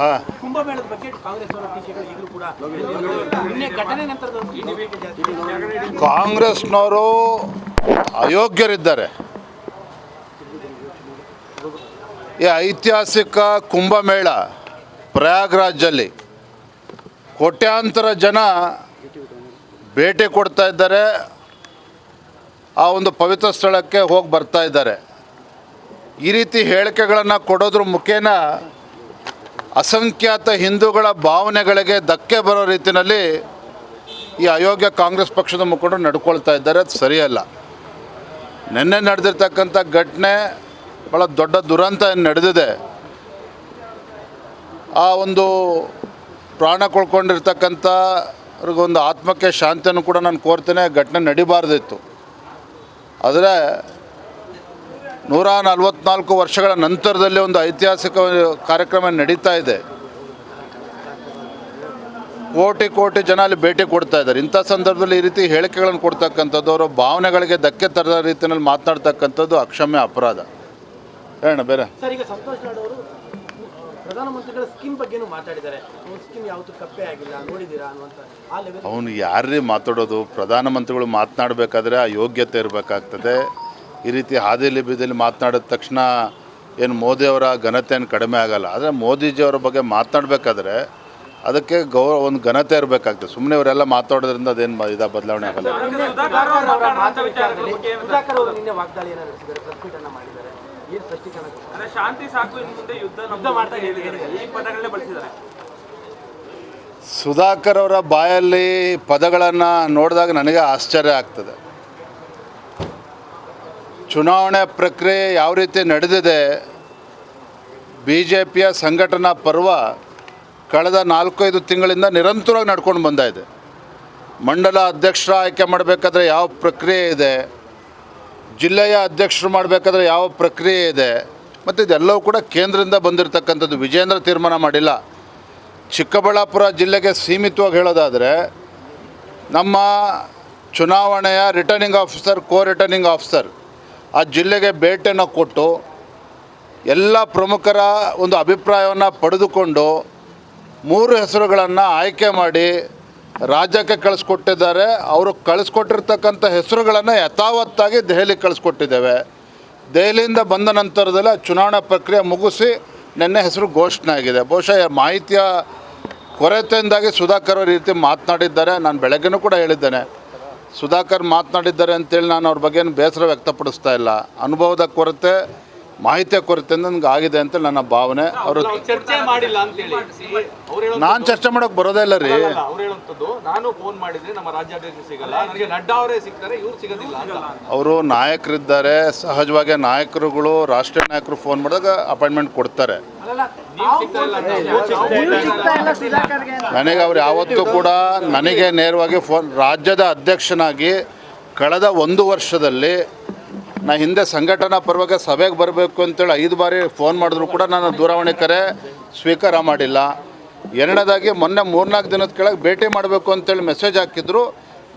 ಹಾಂ. ಕುಂಭಮೇಳದ ಬಗ್ಗೆ ಕಾಂಗ್ರೆಸ್ ಅವರ ಟೀಕೆಗಳು ಈಗಲೂ ಕೂಡ ನಿನ್ನೆ ಘಟನೆ ನಂತರದ ಕಾಂಗ್ರೆಸ್ನವರು ಅಯೋಗ್ಯರಿದ್ದಾರೆ. ಈ ಐತಿಹಾಸಿಕ ಕುಂಭಮೇಳ ಪ್ರಯಾಗ್ರಾಜಲ್ಲಿ ಕೋಟ್ಯಾಂತರ ಜನ ಭೇಟಿ ಕೊಡ್ತಾ ಇದ್ದಾರೆ. ಆ ಒಂದು ಪವಿತ್ರ ಸ್ಥಳಕ್ಕೆ ಹೋಗಿ ಬರ್ತಾ ಇದ್ದಾರೆ. ಈ ರೀತಿ ಹೇಳಿಕೆಗಳನ್ನು ಕೊಡೋದ್ರ ಮುಖೇನ ಅಸಂಖ್ಯಾತ ಹಿಂದೂಗಳ ಭಾವನೆಗಳಿಗೆ ಧಕ್ಕೆ ಬರೋ ರೀತಿಯಲ್ಲಿ ಈ ಅಯೋಗ್ಯ ಕಾಂಗ್ರೆಸ್ ಪಕ್ಷದ ಮುಖಂಡರು ನಡ್ಕೊಳ್ತಾ ಇದ್ದಾರೆ. ಅದು ಸರಿಯಲ್ಲ. ನಿನ್ನೆ ನಡೆದಿರ್ತಕ್ಕಂಥ ಘಟನೆ ಭಾಳ ದೊಡ್ಡ ದುರಂತ ಏನು ನಡೆದಿದೆ. ಆ ಒಂದು ಪ್ರಾಣ ಕಳ್ಕೊಂಡಿರ್ತಕ್ಕಂಥವ್ರಿಗೊಂದು ಆತ್ಮಕ್ಕೆ ಶಾಂತಿಯನ್ನು ಕೂಡ ನಾನು ಕೋರ್ತೇನೆ. ಘಟನೆ ನಡಿಬಾರ್ದಿತ್ತು. ಆದರೆ ನೂರ ನಲವತ್ನಾಲ್ಕು ವರ್ಷಗಳ ನಂತರದಲ್ಲಿ ಒಂದು ಐತಿಹಾಸಿಕ ಕಾರ್ಯಕ್ರಮ ನಡೀತಾ ಇದೆ. ಕೋಟಿ ಕೋಟಿ ಜನ ಅಲ್ಲಿ ಭೇಟಿ ಕೊಡ್ತಾ ಇದ್ದಾರೆ. ಇಂಥ ಸಂದರ್ಭದಲ್ಲಿ ಈ ರೀತಿ ಹೇಳಿಕೆಗಳನ್ನು ಕೊಡ್ತಕ್ಕಂಥದ್ದು ಅವರ ಭಾವನೆಗಳಿಗೆ ಧಕ್ಕೆ ತರದ ರೀತಿಯಲ್ಲಿ ಮಾತನಾಡ್ತಕ್ಕಂಥದ್ದು ಅಕ್ಷಮ್ಯ ಅಪರಾಧ. ಹೇಳೋಣ ಬೇರೆ. ಅವನು ಯಾರೀ ಮಾತಾಡೋದು? ಪ್ರಧಾನಮಂತ್ರಿಗಳು ಮಾತನಾಡಬೇಕಾದ್ರೆ ಆ ಯೋಗ್ಯತೆ ಇರಬೇಕಾಗ್ತದೆ. ಈ ರೀತಿ ಹಾದಿಲಿ ಬೀದಿಲಿ ಮಾತನಾಡಿದ ತಕ್ಷಣ ಏನು ಮೋದಿಯವರ ಘನತೆ ಏನು ಕಡಿಮೆ ಆಗಲ್ಲ. ಆದರೆ ಮೋದಿಜಿಯವರ ಬಗ್ಗೆ ಮಾತನಾಡಬೇಕಾದ್ರೆ ಅದಕ್ಕೆ ಗೌರವ ಒಂದು ಘನತೆ ಇರಬೇಕಾಗ್ತದೆ. ಸುಮ್ಮನೆ ಇವರೆಲ್ಲ ಮಾತಾಡೋದ್ರಿಂದ ಅದೇನು ಇದ ಬದಲಾವಣೆ ಆಗಲ್ಲ. ಸುಧಾಕರ್ ಅವರ ಬಾಯಲ್ಲಿ ಪದಗಳನ್ನು ನೋಡಿದಾಗ ನನಗೆ ಆಶ್ಚರ್ಯ ಆಗ್ತದೆ. ಚುನಾವಣೆ ಪ್ರಕ್ರಿಯೆ ಯಾವ ರೀತಿ ನಡೆದಿದೆ ಬಿ ಜೆ ಪಿಯ ಸಂಘಟನಾ ಪರ್ವ ಕಳೆದ ನಾಲ್ಕೈದು ತಿಂಗಳಿಂದ ನಿರಂತರವಾಗಿ ನಡ್ಕೊಂಡು ಬಂದ ಇದೆ. ಮಂಡಲ ಅಧ್ಯಕ್ಷರ ಆಯ್ಕೆ ಮಾಡಬೇಕಾದ್ರೆ ಯಾವ ಪ್ರಕ್ರಿಯೆ ಇದೆ, ಜಿಲ್ಲೆಯ ಅಧ್ಯಕ್ಷರು ಮಾಡಬೇಕಾದ್ರೆ ಯಾವ ಪ್ರಕ್ರಿಯೆ ಇದೆ, ಮತ್ತು ಇದೆಲ್ಲವೂ ಕೂಡ ಕೇಂದ್ರದಿಂದ ಬಂದಿರತಕ್ಕಂಥದ್ದು ವಿಜೇಂದ್ರ ತೀರ್ಮಾನ ಮಾಡಿಲ್ಲ. ಚಿಕ್ಕಬಳ್ಳಾಪುರ ಜಿಲ್ಲೆಗೆ ಸೀಮಿತವಾಗಿ ಹೇಳೋದಾದರೆ, ನಮ್ಮ ಚುನಾವಣೆಯ returning officer co returning officer ಆ ಜಿಲ್ಲೆಗೆ ಭೇಟಿಯನ್ನು ಕೊಟ್ಟು ಎಲ್ಲ ಪ್ರಮುಖರ ಒಂದು ಅಭಿಪ್ರಾಯವನ್ನು ಪಡೆದುಕೊಂಡು ಮೂರು ಹೆಸರುಗಳನ್ನು ಆಯ್ಕೆ ಮಾಡಿ ರಾಜ್ಯಕ್ಕೆ ಕಳಿಸ್ಕೊಟ್ಟಿದ್ದಾರೆ. ಅವರು ಕಳಿಸ್ಕೊಟ್ಟಿರ್ತಕ್ಕಂಥ ಹೆಸರುಗಳನ್ನು ಯಥಾವತ್ತಾಗಿ ದೆಹಲಿಗೆ ಕಳಿಸ್ಕೊಟ್ಟಿದ್ದೇವೆ. ದೆಹಲಿಯಿಂದ ಬಂದ ನಂತರದಲ್ಲಿ ಚುನಾವಣಾ ಪ್ರಕ್ರಿಯೆ ಮುಗಿಸಿ ನಿನ್ನೆ ಹೆಸರು ಘೋಷಣೆ ಆಗಿದೆ. ಬಹುಶಃ ಮಾಹಿತಿಯ ಕೊರತೆಯಿಂದಾಗಿ ಸುಧಾಕರ್ ಅವರು ಈ ರೀತಿ ಮಾತನಾಡಿದ್ದಾರೆ. ನಾನು ಬೆಳಗ್ಗೆನೂ ಕೂಡ ಹೇಳಿದ್ದೇನೆ. ಸುಧಾಕರ್ ಮಾತನಾಡಿದ್ದಾರೆ ಅಂತೇಳಿ ನಾನು ಅವ್ರ ಬಗ್ಗೆ ಏನು ಬೇಸರ ವ್ಯಕ್ತಪಡಿಸ್ತಾ ಇಲ್ಲ. ಅನುಭವದ ಕೊರತೆ ಮಾಹಿತಿಯ ಕೊರತೆ ನನಗೆ ಆಗಿದೆ ಅಂತ ನನ್ನ ಭಾವನೆ. ಅವರು ಅಂತೇಳಿ. ನಾನು ಚರ್ಚೆ ಮಾಡೋಕೆ ಬರೋದೇ ಇಲ್ಲ ರೀ. ಅವರು ನಾಯಕರಿದ್ದಾರೆ ಸಹಜವಾಗಿ ನಾಯಕರುಗಳು ರಾಷ್ಟ್ರೀಯ ನಾಯಕರು ಫೋನ್ ಮಾಡಿದಾಗ ಅಪಾಯಿಂಟ್ಮೆಂಟ್ ಕೊಡ್ತಾರೆ. ನನಗೆ ಅವ್ರು ಯಾವತ್ತೂ ಕೂಡ ನನಗೆ ನೇರವಾಗಿ ಫೋನ್ ರಾಜ್ಯದ ಅಧ್ಯಕ್ಷನಾಗಿ ಕಳೆದ ಒಂದು ವರ್ಷದಲ್ಲಿ ನಾ ಹಿಂದೆ ಸಂಘಟನಾ ಪರವಾಗಿ ಸಭೆಗೆ ಬರಬೇಕು ಅಂತೇಳಿ ಐದು ಬಾರಿ ಫೋನ್ ಮಾಡಿದ್ರು ಕೂಡ ನಾನು ದೂರವಾಣಿ ಕರೆ ಸ್ವೀಕಾರ ಮಾಡಿಲ್ಲ. ಎರಡನೇದಾಗಿ ಮೊನ್ನೆ ಮೂರ್ನಾಲ್ಕು ದಿನದ ಕೆಳಗೆ ಭೇಟಿ ಮಾಡಬೇಕು ಅಂತೇಳಿ ಮೆಸೇಜ್ ಹಾಕಿದ್ರು.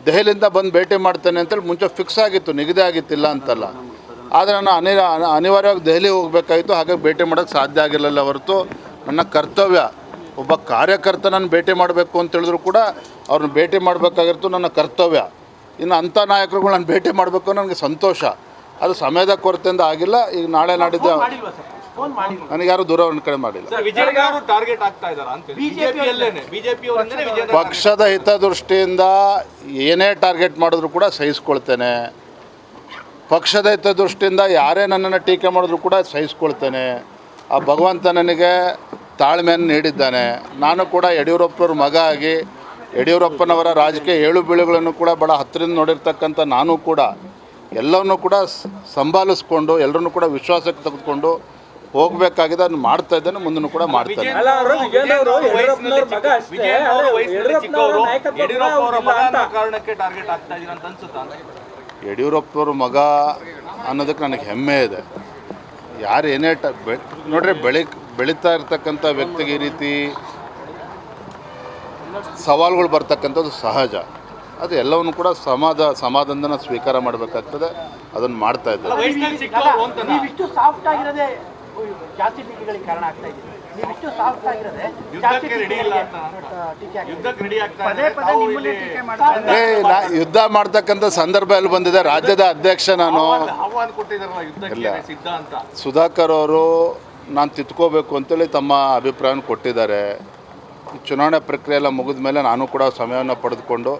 ದೆಹಲಿಯಿಂದ ಬಂದು ಭೇಟಿ ಮಾಡ್ತೇನೆ ಅಂತೇಳಿ ಮುಂಚೆ ಫಿಕ್ಸ್ ಆಗಿತ್ತು ನಿಗದಿ ಆಗಿತ್ತಿಲ್ಲ ಅಂತಲ್ಲ. ಆದರೆ ನಾನು ಅನಿ ಅನಿವಾರ್ಯವಾಗಿ ದೆಹಲಿ ಹೋಗಬೇಕಾಯಿತು ಹಾಗಾಗಿ ಭೇಟಿ ಮಾಡೋಕ್ಕೆ ಸಾಧ್ಯ ಆಗಿರಲಿಲ್ಲ ಹೊರತು. ನನ್ನ ಕರ್ತವ್ಯ ಒಬ್ಬ ಕಾರ್ಯಕರ್ತನನ್ನು ಭೇಟಿ ಮಾಡಬೇಕು ಅಂತ ಹೇಳಿದ್ರು ಕೂಡ ಅವ್ರನ್ನ ಭೇಟಿ ಮಾಡಬೇಕಾಗಿರ್ತು ನನ್ನ ಕರ್ತವ್ಯ. ಇನ್ನು ಅಂಥ ನಾಯಕರುಗಳು ನಾನು ಭೇಟಿ ಮಾಡಬೇಕು ನನಗೆ ಸಂತೋಷ. ಅದು ಸಮಯದ ಕೊರತೆಯಿಂದ ಆಗಿಲ್ಲ ಈಗ ನಾಳೆ ನಾಡಿದ್ದು ಮಾಡಿಲ್ವಾ ಸರ್? ಫೋನ್ ಮಾಡಿಲ್ವಾ? ನನಗೆ ಯಾರು ದೂರವಾಣಿ ಕಡೆ ಮಾಡಿಲ್ಲ. ಸರ್ ವಿಜಯ್ ಟಾರ್ಗೆಟ್ ಆಗ್ತಾ ಇದಾರ ಅಂತ ಬಿಜೆಪಿಯಲ್ಲೇನೆ ಬಿಜೆಪಿ ಅವರಿಂದನೇ ವಿಜೇಂದ್ರ ಪಕ್ಷದ ಹಿತದೃಷ್ಟಿಯಿಂದ ಏನೇ ಟಾರ್ಗೆಟ್ ಮಾಡಿದ್ರು ಕೂಡ ಸಹಿಸ್ಕೊಳ್ತೇನೆ. ಪಕ್ಷದ ಹಿತದೃಷ್ಟಿಯಿಂದ ಯಾರೇ ನನ್ನನ್ನು ಟೀಕೆ ಮಾಡಿದ್ರು ಕೂಡ ಸಹಿಸ್ಕೊಳ್ತೇನೆ. ಆ ಭಗವಂತ ನನಗೆ ತಾಳ್ಮೆಯನ್ನು ನೀಡಿದ್ದಾನೆ. ನಾನು ಕೂಡ ಯಡಿಯೂರಪ್ಪನವ್ರ ಮಗ ಆಗಿ ಯಡಿಯೂರಪ್ಪನವರ ರಾಜಕೀಯ ಏಳು ಬೀಳುಗಳನ್ನು ಕೂಡ ಬಹಳ ಹತ್ತಿರದಿಂದ ನೋಡಿರ್ತಕ್ಕಂಥ ನಾನು ಕೂಡ ಎಲ್ಲವನ್ನೂ ಕೂಡ ಸಂಭಾಲಿಸ್ಕೊಂಡು ಎಲ್ಲರನ್ನೂ ಕೂಡ ವಿಶ್ವಾಸಕ್ಕೆ ತೆಗೆದುಕೊಂಡು ಹೋಗಬೇಕಾಗಿದೆ ಅದನ್ನು ಮಾಡ್ತಾ ಇದ್ದೇನೆ ಮುಂದೂ ಕೂಡ ಮಾಡ್ತೇನೆ. ಕಾರಣಕ್ಕೆ ಟಾರ್ಗೆಟ್ ಆಗ್ತಾ ಇದೀರ ಅಂತ ಅನ್ಸುತ್ತಾ? ಅಂತ ಯಡಿಯೂರಪ್ಪನವ್ರ ಮಗ ಅನ್ನೋದಕ್ಕೆ ನನಗೆ ಹೆಮ್ಮೆ ಇದೆ. ಯಾರು ಏನೇ ಟ ಬೆ ನೋಡ್ರಿ ಬೆಳಿ ಬೆಳೀತಾ ಇರ್ತಕ್ಕಂಥ ವ್ಯಕ್ತಿಗೆ ಈ ರೀತಿ ಸವಾಲುಗಳು ಬರ್ತಕ್ಕಂಥದ್ದು ಸಹಜ. ಅದು ಎಲ್ಲವನ್ನು ಕೂಡ ಸಮಾಧ ಸಮಾಧಾನ ಸ್ವೀಕಾರ ಮಾಡಬೇಕಾಗ್ತದೆ. ಅದನ್ನು ಮಾಡ್ತಾ ಇದ್ದಾರೆ. ಇಷ್ಟು ಸಾಫ್ಟ್ ಆಗಿರೋದೇ. ಯುದ್ಧಕ್ಕೆ ರೆಡಿ ಇಲ್ಲ ಅಂತ ಯುದ್ಧಕ್ಕೆ ರೆಡಿ ಆಗ್ತಾ ಪದೇ ಪದೇ ನಿಮ್ಮನ್ನೇ ಇಲ್ಲಿ ಟೀಕೆ ಮಾಡ್ತಾ ಏ ನಾ ಯುದ್ಧ ಮಾಡ್ತಕ್ಕಂಥ ಸಂದರ್ಭ ಎಲ್ಲಿ ಬಂದಿದೆ? ರಾಜ್ಯದ ಅಧ್ಯಕ್ಷ ನಾನು. ಆಹ್ವಾನ- ಆಹ್ವಾನ ಕೊಟ್ಟಿದ್ದಾರಲ್ಲ ಯುದ್ಧಕ್ಕೆ ಸಿದ್ಧ ಅಂತ. ಸುಧಾಕರ್ ಅವರು ನಾನು ತಿದ್ಕೋಬೇಕು ಅಂತೇಳಿ ತಮ್ಮ ಅಭಿಪ್ರಾಯವನ್ನು ಕೊಟ್ಟಿದ್ದಾರೆ. ಚುನಾವಣೆ ಪ್ರಕ್ರಿಯೆ ಎಲ್ಲ ಮುಗಿದ ಮೇಲೆ ನಾನು ಕೂಡ ಸಮಯವನ್ನು ಪಡೆದುಕೊಂಡು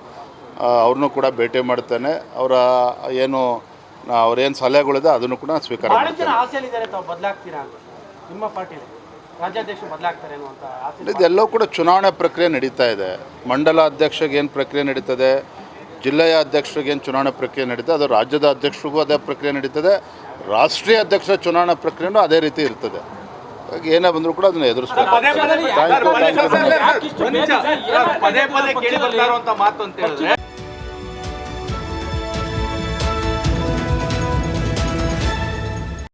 ಅವ್ರನ್ನೂ ಕೂಡ ಭೇಟಿ ಮಾಡ್ತೇನೆ. ಅವರ ಏನು ಅವ್ರೇನು ಸಲಹೆಗಳಿದೆ ಅದನ್ನು ಕೂಡ ನಾನು ಸ್ವೀಕಾರ ಬಹಳ ಜನ ಮಾಡ್ತೇನೆ ಆಸೆಯಲ್ಲಿದ್ದಾರೆ ತಾವು ಬದಲಾಗ್ತೀರಾ ಅಂತ. ನಿಮ್ಮ ಪಾರ್ಟಿಲಿ. ರಾಜ್ಯಾಧ್ಯಕ್ಷರು ಬದಲಾಗ್ತಾರೆ ಅನ್ನುವಂಥ ಇದೆಲ್ಲವೂ ಕೂಡ ಚುನಾವಣೆ ಪ್ರಕ್ರಿಯೆ ನಡೀತಾ ಇದೆ ಮಂಡಲ ಅಧ್ಯಕ್ಷಗೆ ಏನು ಪ್ರಕ್ರಿಯೆ ನಡೀತದೆ ಜಿಲ್ಲೆಯ ಅಧ್ಯಕ್ಷರಿಗೆ ಏನು ಚುನಾವಣೆ ಪ್ರಕ್ರಿಯೆ ನಡೀತದೆ ಅದು ರಾಜ್ಯದ ಅಧ್ಯಕ್ಷರಿಗೂ ಅದೇ ಪ್ರಕ್ರಿಯೆ ನಡೀತದೆ ರಾಷ್ಟ್ರೀಯ ಅಧ್ಯಕ್ಷರ ಚುನಾವಣಾ ಪ್ರಕ್ರಿಯೆನೂ ಅದೇ ರೀತಿ ಇರ್ತದೆ ಏನೇ ಬಂದರೂ ಕೂಡ ಅದನ್ನ ಎದುರಿಸ್ಬೇಕು